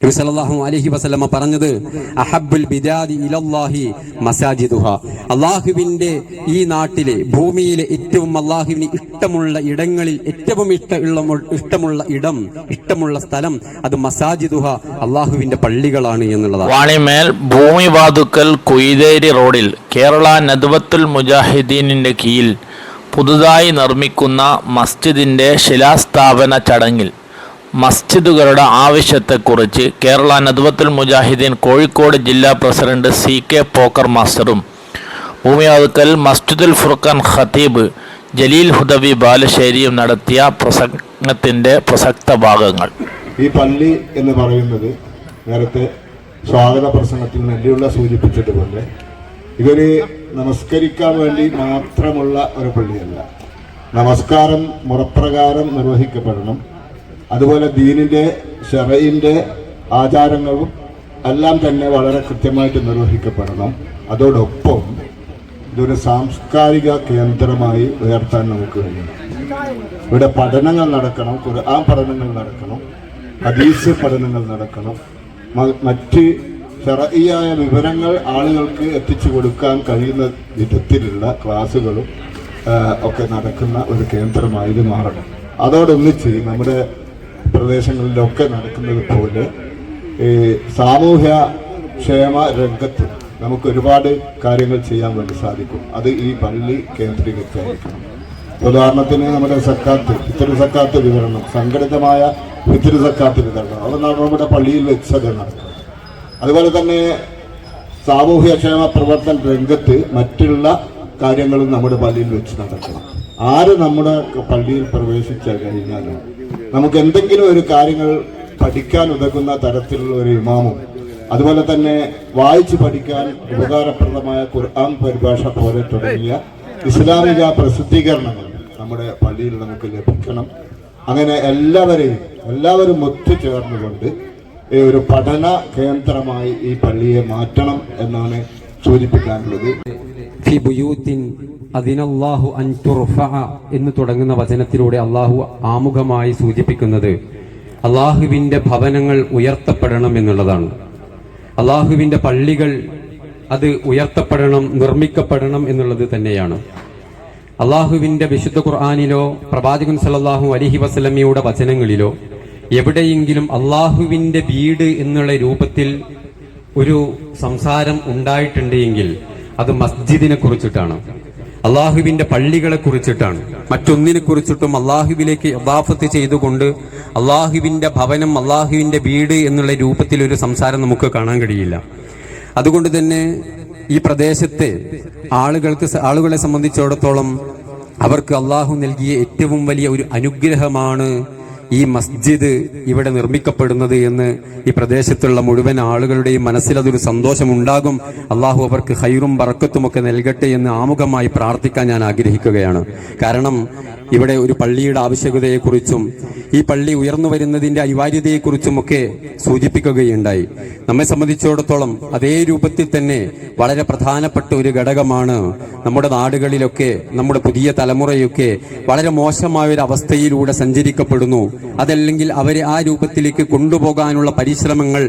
നബി സല്ലല്ലാഹു അലൈഹി വസല്ലമ പറഞ്ഞത് അഹബ്ബുൽ ബിദാദി ഇലല്ലാഹി മസാജിദുഹ. അള്ളാഹുവിന്റെ ഈ നാട്ടിലെ ഭൂമിയിലെ ഏറ്റവും അള്ളാഹുവിന് ഇഷ്ടമുള്ള ഇടങ്ങളിൽ ഏറ്റവും ഇഷ്ടമുള്ള ഇഷ്ടമുള്ള ഇടം ഇഷ്ടമുള്ള സ്ഥലം അത് മസാജിദുഹ അള്ളാഹുവിന്റെ പള്ളികളാണ് എന്നുള്ളതാണ്. വാണിമേൽ ഭൂമി വാതുക്കൽ കുയിതേരി റോഡിൽ കേരള നദ്വത്തുൽ മുജാഹിദീനിന്റെ കീഴിൽ പുതുതായി നിർമ്മിക്കുന്ന മസ്ജിദിന്റെ ശിലാസ്ഥാപന ചടങ്ങിൽ മസ്ജിദുകളുടെ ആവശ്യത്തെക്കുറിച്ച് കേരള നദ്വത്തുൽ മുജാഹിദ്ദീൻ കോഴിക്കോട് ജില്ലാ പ്രസിഡന്റ് സി കെ പോക്കർ മാസ്റ്ററും ഭൂമിയാതുക്കൽ മസ്ജിദുൽ ഫുർഖാൻ ഖത്തീബ് ജലീൽ ഹുദവി ബാലശ്ശേരിയും നടത്തിയ പ്രസംഗത്തിന്റെ പ്രസക്ത ഭാഗങ്ങൾ. ഈ പള്ളി എന്ന് പറയുന്നത് നേരത്തെ സ്വാഗത പ്രസംഗത്തിൽ നെല്ലിയുള്ള സൂചിപ്പിച്ചതുപോലെ ഇതൊരു നമസ്കരിക്കാൻ വേണ്ടി മാത്രമുള്ള ഒരു പള്ളിയല്ല. നമസ്കാരം മുറപ്രകാരം നിർവഹിക്കപ്പെടണം. അതുപോലെ ദീനിന്റെ ഷെറയിന്റെ ആചാരങ്ങളും എല്ലാം തന്നെ വളരെ കൃത്യമായിട്ട് നിർവഹിക്കപ്പെടണം. അതോടൊപ്പം ഇതൊരു സാംസ്കാരിക കേന്ദ്രമായി ഉയർത്താൻ നമുക്ക് കഴിയണം ഇവിടെ പഠനങ്ങൾ നടക്കണം ഖുർആൻ പഠനങ്ങൾ നടക്കണം ഹദീസ് പഠനങ്ങൾ നടക്കണം. മറ്റ് ചെറിയായ വിവരങ്ങൾ ആളുകൾക്ക് എത്തിച്ചു കൊടുക്കാൻ കഴിയുന്ന വിധത്തിലുള്ള ക്ലാസ്സുകളും ഒക്കെ നടക്കുന്ന ഒരു കേന്ദ്രമായി ഇത് മാറണം. അതോടൊന്നിച്ച് നമ്മുടെ പ്രദേശങ്ങളിലൊക്കെ നടക്കുന്നത് പോലെ ഈ സാമൂഹ്യ ക്ഷേമ രംഗത്ത് നമുക്ക് ഒരുപാട് കാര്യങ്ങൾ ചെയ്യാൻ വേണ്ടി സാധിക്കും. അത് ഈ പള്ളി കേന്ദ്രീകരിച്ചായിരിക്കണം. ഉദാഹരണത്തിന് നമ്മുടെ സക്കാത്ത് ഇത്തരം സക്കാത്ത് വിതരണം സംഘടിതമായ ഇത്തരം സക്കാത്ത് വിതരണം. അത് നമ്മുടെ പള്ളിയിൽ വെച്ച് നടക്കും. അതുപോലെ തന്നെ സാമൂഹ്യക്ഷേമ പ്രവർത്തന രംഗത്ത് മറ്റുള്ള കാര്യങ്ങളും നമ്മുടെ പള്ളിയിൽ വെച്ച് നടക്കണം. ആര് നമ്മുടെ പള്ളിയിൽ പ്രവേശിച്ച കഴിഞ്ഞാലും നമുക്ക് എന്തെങ്കിലും ഒരു കാര്യങ്ങൾ പഠിക്കാൻ ഉതകുന്ന തരത്തിലുള്ള ഒരു ഇമാമും അതുപോലെ തന്നെ വായിച്ചു പഠിക്കാൻ ഉപകാരപ്രദമായ ഖുർആൻ പരിഭാഷ പോലെ തുടങ്ങിയ ഇസ്ലാമിക പ്രസിദ്ധീകരണങ്ങൾ നമ്മുടെ പള്ളിയിൽ നമുക്ക് ലഭിക്കണം. അങ്ങനെ എല്ലാവരെയും എല്ലാവരും ഒത്തുചേർന്നുകൊണ്ട് ഈ ഒരു പഠന കേന്ദ്രമായി ഈ പള്ളിയെ മാറ്റണം എന്നാണ് സൂചിപ്പിക്കാനുള്ളത്. എന്ന് തുടങ്ങുന്ന വചനത്തിലൂടെ അള്ളാഹു ആമുഖമായി സൂചിപ്പിക്കുന്നത് അള്ളാഹുവിന്റെ ഭവനങ്ങൾ ഉയർത്തപ്പെടണം എന്നുള്ളതാണ്. അള്ളാഹുവിന്റെ പള്ളികൾ അത് ഉയർത്തപ്പെടണം നിർമ്മിക്കപ്പെടണം എന്നുള്ളത് തന്നെയാണ്. അള്ളാഹുവിന്റെ വിശുദ്ധ ഖുർആാനിലോ പ്രവാചകൻ സല്ലല്ലാഹു അലിഹി വസല്ലമയുടെ വചനങ്ങളിലോ എവിടെയെങ്കിലും അള്ളാഹുവിന്റെ വീട് എന്നുള്ള രൂപത്തിൽ ഒരു സംസാരം ഉണ്ടായിട്ടുണ്ട് എങ്കിൽ അത് മസ്ജിദിനെ കുറിച്ചിട്ടാണ് അള്ളാഹുവിന്റെ പള്ളികളെ കുറിച്ചിട്ടാണ് മറ്റൊന്നിനെ കുറിച്ചിട്ടും അള്ളാഹുവിലേക്ക് യഥാഫത്ത് ചെയ്തുകൊണ്ട് അള്ളാഹുവിന്റെ ഭവനം അള്ളാഹുവിന്റെ വീട് എന്നുള്ള രൂപത്തിൽ ഒരു സംസാരം നമുക്ക് കാണാൻ കഴിയില്ല. അതുകൊണ്ട് തന്നെ ഈ പ്രദേശത്തെ ആളുകൾക്ക് ആളുകളെ സംബന്ധിച്ചിടത്തോളം അവർക്ക് അള്ളാഹു നൽകിയ ഏറ്റവും വലിയ ഒരു അനുഗ്രഹമാണ് ഈ മസ്ജിദ് ഇവിടെ നിർമ്മിക്കപ്പെടുന്നത് എന്ന് ഈ പ്രദേശത്തുള്ള മുഴുവൻ ആളുകളുടെയും മനസ്സിൽ അതൊരു സന്തോഷമുണ്ടാകും. അള്ളാഹു അവർക്ക് ഹൈറും ബറക്കത്തും ഒക്കെ നൽകട്ടെ എന്ന് ആമുഖമായി പ്രാർത്ഥിക്കാൻ ഞാൻ ആഗ്രഹിക്കുകയാണ്. കാരണം ഇവിടെ ഒരു പള്ളിയുടെ ആവശ്യകതയെക്കുറിച്ചും ഈ പള്ളി ഉയർന്നു വരുന്നതിന്റെ അനിവാര്യതയെക്കുറിച്ചും ഒക്കെ സൂചിപ്പിക്കുകയുണ്ടായി. നമ്മെ സംബന്ധിച്ചിടത്തോളം അതേ രൂപത്തിൽ തന്നെ വളരെ പ്രധാനപ്പെട്ട ഒരു ഘടകമാണ് നമ്മുടെ നാടുകളിലൊക്കെ നമ്മുടെ പുതിയ തലമുറയൊക്കെ വളരെ മോശമായ ഒരു അവസ്ഥയിലൂടെ സഞ്ചരിക്കപ്പെടുന്നു. അതല്ലെങ്കിൽ അവരെ ആ രൂപത്തിലേക്ക് കൊണ്ടുപോകാനുള്ള പരിശ്രമങ്ങൾ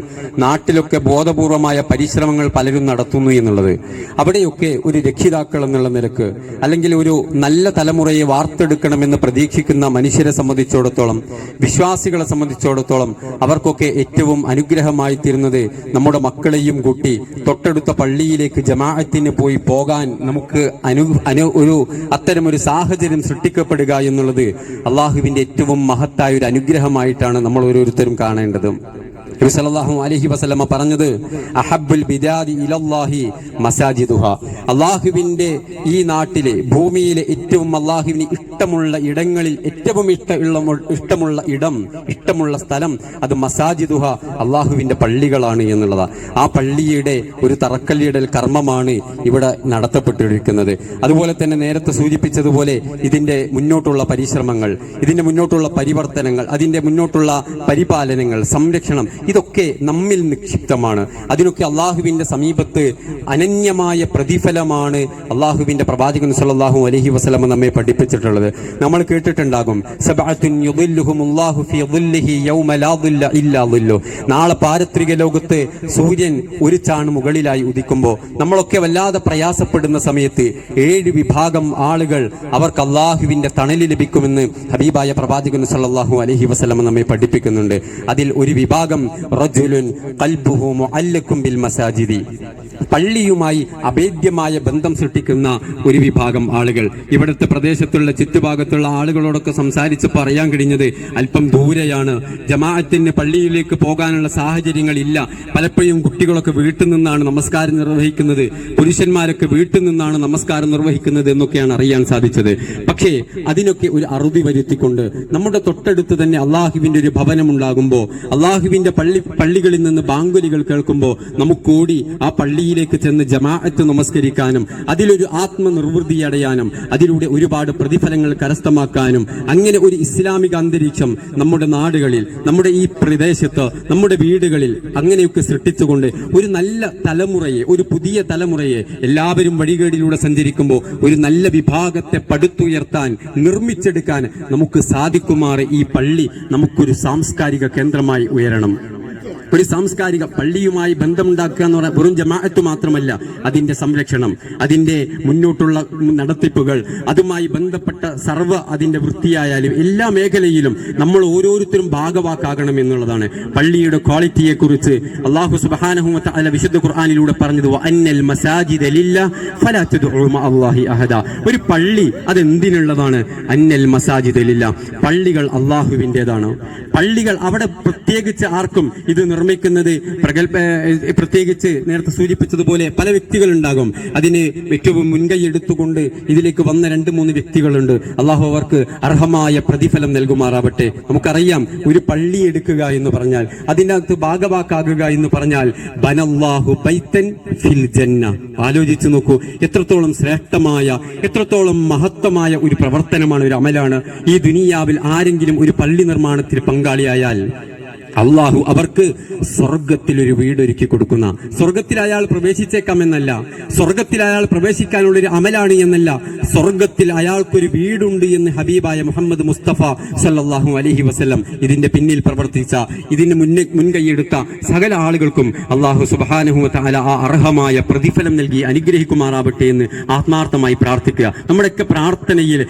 നാട്ടിലൊക്കെ ബോധപൂർവമായ പരിശ്രമങ്ങൾ പലരും നടത്തുന്നു എന്നുള്ളത്. അവിടെയൊക്കെ ഒരു രക്ഷിതാക്കൾ എന്നുള്ള നിലയ്ക്ക് അല്ലെങ്കിൽ ഒരു നല്ല തലമുറയെ വാർത്തെടുക്കണമെന്ന് പ്രതീക്ഷിക്കുന്ന മനുഷ്യരെ സംബന്ധിച്ചിടത്തോളം വിശ്വാസികളെ സംബന്ധിച്ചിടത്തോളം അവർക്കൊക്കെ ഏറ്റവും അനുഗ്രഹമായി തീരുന്നത് നമ്മുടെ മക്കളെയും കൂട്ടി തൊട്ടടുത്ത പള്ളിയിലേക്ക് ജമാഅത്തിന് പോയി പോകാൻ നമുക്ക് അനു അനു ഒരു അത്തരം ഒരു സാഹചര്യം സൃഷ്ടിക്കപ്പെടുക എന്നുള്ളത് അള്ളാഹുവിന്റെ ഏറ്റവും മഹത്തായ ഒരു അനുഗ്രഹമായിട്ടാണ് നമ്മൾ ഓരോരുത്തരും കാണേണ്ടത്. നബി അലഹി വസല്ലമ പറഞ്ഞത് അഹബ്ബുൽ ബിദാദി ഇലല്ലാഹി മസാജിദുഹ. അള്ളാഹുവിന്റെ ഈ നാട്ടിലെ ഭൂമിയിലെ ഏറ്റവും അള്ളാഹുവിന് ഇഷ്ടമുള്ള ഇടങ്ങളിൽ ഏറ്റവും ഇഷ്ടമുള്ള ഇഷ്ടമുള്ള ഇടം ഇഷ്ടമുള്ള സ്ഥലം അത് മസാജിദുഹ അള്ളാഹുവിന്റെ പള്ളികളാണ് എന്നുള്ളതാണ് ആ പള്ളിയുടെ ഒരു തറക്കല്ലിടൽ കർമ്മമാണ് ഇവിടെ നടത്തപ്പെട്ടിരിക്കുന്നത്. അതുപോലെ തന്നെ നേരത്തെ സൂചിപ്പിച്ചതുപോലെ ഇതിന്റെ മുന്നോട്ടുള്ള പരിശ്രമങ്ങൾ ഇതിന്റെ മുന്നോട്ടുള്ള പരിവർത്തനങ്ങൾ അതിന്റെ മുന്നോട്ടുള്ള പരിപാലനങ്ങൾ സംരക്ഷണം ഇതൊക്കെ നമ്മിൽ നിക്ഷിപ്തമാണ്. അതിനൊക്കെ അള്ളാഹുവിന്റെ സമീപത്ത് അനന്യമായ പ്രതിഫലമാണ് അള്ളാഹുവിന്റെ പ്രവാചകൻ സല്ലല്ലാഹു അലഹി വസ്ലമ നമ്മെ പഠിപ്പിച്ചിട്ടുള്ളത്. നമ്മൾ കേട്ടിട്ടുണ്ടാകും. നാളെ പാരത്രിക ലോകത്ത് സൂര്യൻ ഒരു ചാണ് മുകളിലായി ഉദിക്കുമ്പോൾ നമ്മളൊക്കെ വല്ലാതെ പ്രയാസപ്പെടുന്ന സമയത്ത് ഏഴ് വിഭാഗം ആളുകൾ അവർക്ക് അള്ളാഹുവിന്റെ തണൽ ലഭിക്കുമെന്ന് ഹബീബായ പ്രവാചകൻ സല്ലല്ലാഹു അലഹി വസ്ലമ നമ്മെ പഠിപ്പിക്കുന്നുണ്ട്. അതിൽ ഒരു വിഭാഗം റജുലുൻ ബിൽ മസാജിദി. പള്ളിയുമായി അഭേദ്യമായ ബന്ധം സൃഷ്ടിക്കുന്ന ഒരു വിഭാഗം ആളുകൾ. ഇവിടുത്തെ പ്രദേശത്തുള്ള ചുറ്റുഭാഗത്തുള്ള ആളുകളോടൊക്കെ സംസാരിച്ച് പറയാൻ കഴിഞ്ഞത് അല്പം ദൂരെയാണ്. ജമാഅത്തിന് പള്ളിയിലേക്ക് പോകാനുള്ള സാഹചര്യങ്ങളില്ല. പലപ്പോഴും കുട്ടികളൊക്കെ വീട്ടിൽ നിന്നാണ് നമസ്കാരം നിർവഹിക്കുന്നത്. പുരുഷന്മാരൊക്കെ വീട്ടിൽ നിന്നാണ് നമസ്കാരം നിർവഹിക്കുന്നത് എന്നൊക്കെയാണ് അറിയാൻ സാധിച്ചത്. പക്ഷേ അതിനൊക്കെ ഒരു അറുതി വരുത്തിക്കൊണ്ട് നമ്മുടെ തൊട്ടടുത്ത് തന്നെ അള്ളാഹുവിന്റെ ഒരു ഭവനം ഉണ്ടാകുമ്പോൾ അള്ളാഹുവിന്റെ പള്ളി പള്ളികളിൽ നിന്ന് ബാങ്കുലികൾ കേൾക്കുമ്പോൾ നമുക്കൂടി ആ പള്ളിയിലേക്ക് ചെന്ന് ജമാഅത്ത് നമസ്കരിക്കാനും അതിലൊരു ആത്മനിർവൃതി അടയാനും അതിലൂടെ ഒരുപാട് പ്രതിഫലങ്ങൾ കരസ്ഥമാക്കാനും അങ്ങനെ ഒരു ഇസ്ലാമിക അന്തരീക്ഷം നമ്മുടെ നാടുകളിൽ നമ്മുടെ ഈ പ്രദേശത്ത് നമ്മുടെ വീടുകളിൽ അങ്ങനെയൊക്കെ സൃഷ്ടിച്ചുകൊണ്ട് ഒരു നല്ല തലമുറയെ ഒരു പുതിയ തലമുറയെ എല്ലാവരും വഴികേടിലൂടെ സഞ്ചരിക്കുമ്പോൾ ഒരു നല്ല വിഭാഗത്തെ പടുത്തുയർത്താൻ നിർമ്മിച്ചെടുക്കാൻ നമുക്ക് സാധിക്കുമാറ് ഈ പള്ളി നമുക്കൊരു സാംസ്കാരിക കേന്ദ്രമായി ഉയരണം. ഒരു സാംസ്കാരിക പള്ളിയുമായി ബന്ധമുണ്ടാക്കുക എന്ന് പറഞ്ഞാൽ വെറും ജമാഅത്ത് മാത്രമല്ല അതിന്റെ സംരക്ഷണം അതിന്റെ മുന്നോട്ടുള്ള നടത്തിപ്പുകൾ അതുമായി ബന്ധപ്പെട്ട സർവ അതിന്റെ വൃത്തിയായാലും എല്ലാ മേഖലയിലും നമ്മൾ ഓരോരുത്തരും ഭാഗവാക്കാകണം എന്നുള്ളതാണ്. പള്ളിയുടെ ക്വാളിറ്റിയെക്കുറിച്ച് അള്ളാഹു സുബാനഹുമത്ത അല്ല വിശുദ്ധ ഖുർആാനിലൂടെ പറഞ്ഞത് അന്നൽ മസാജിദ് തദ്ഉ അഹദ. ഒരു പള്ളി അതെന്തിനുള്ളതാണ്? അന്നൽ മസാജിദ് പള്ളികൾ അള്ളാഹുവിന്റെതാണ് പള്ളികൾ അവിടെ പ്രത്യേകിച്ച് ആർക്കും ഇത് നിർമ്മിക്കുന്നത് പ്രഗത്ഭ ഏഹ് പ്രത്യേകിച്ച് നേരത്തെ സൂചിപ്പിച്ചതുപോലെ പല വ്യക്തികളുണ്ടാകും. അതിന് ഏറ്റവും മുൻകൈ എടുത്തുകൊണ്ട് ഇതിലേക്ക് വന്ന രണ്ട് മൂന്ന് വ്യക്തികളുണ്ട്. അള്ളാഹു അവർക്ക് അർഹമായ പ്രതിഫലം നൽകുമാറാവട്ടെ. നമുക്കറിയാം ഒരു പള്ളി എടുക്കുക എന്ന് പറഞ്ഞാൽ അതിനകത്ത് ഭാഗവാക്കാകുക എന്ന് പറഞ്ഞാൽ ബനല്ലാഹു ബൈത്തൻ ഫിൽ ജന്ന. ആലോചിച്ചു നോക്കൂ എത്രത്തോളം ശ്രേഷ്ഠമായ എത്രത്തോളം മഹത്വമായ ഒരു പ്രവർത്തനമാണ് ഒരു അമലാണ് ഈ ദുനിയാവിൽ ആരെങ്കിലും ഒരു പള്ളി നിർമ്മാണത്തിൽ പങ്കാളിയായാൽ. അള്ളാഹു അവർക്ക് സ്വർഗത്തിൽ ഒരു വീട് ഒരുക്കി കൊടുക്കുന്ന സ്വർഗത്തിൽ അയാൾ പ്രവേശിച്ചേക്കാമെന്നല്ല സ്വർഗത്തിൽ അയാൾ പ്രവേശിക്കാനുള്ള ഒരു അമലാണ് എന്നല്ല സ്വർഗത്തിൽ അയാൾക്കൊരു വീടുണ്ട് എന്ന് ഹബീബായ മുഹമ്മദ് മുസ്തഫ സല്ലാഹു അലഹി വസ്ലം ഇതിന്റെ പിന്നിൽ പ്രവർത്തിച്ച ഇതിന് മുന്നേ മുൻകൈയെടുത്ത സകല ആളുകൾക്കും അള്ളാഹു സുബാനുഹു താല ആ അർഹമായ പ്രതിഫലം നൽകി അനുഗ്രഹിക്കുമാറാവട്ടെ എന്ന് ആത്മാർത്ഥമായി പ്രാർത്ഥിക്കുക. നമ്മുടെയൊക്കെ പ്രാർത്ഥനയിൽ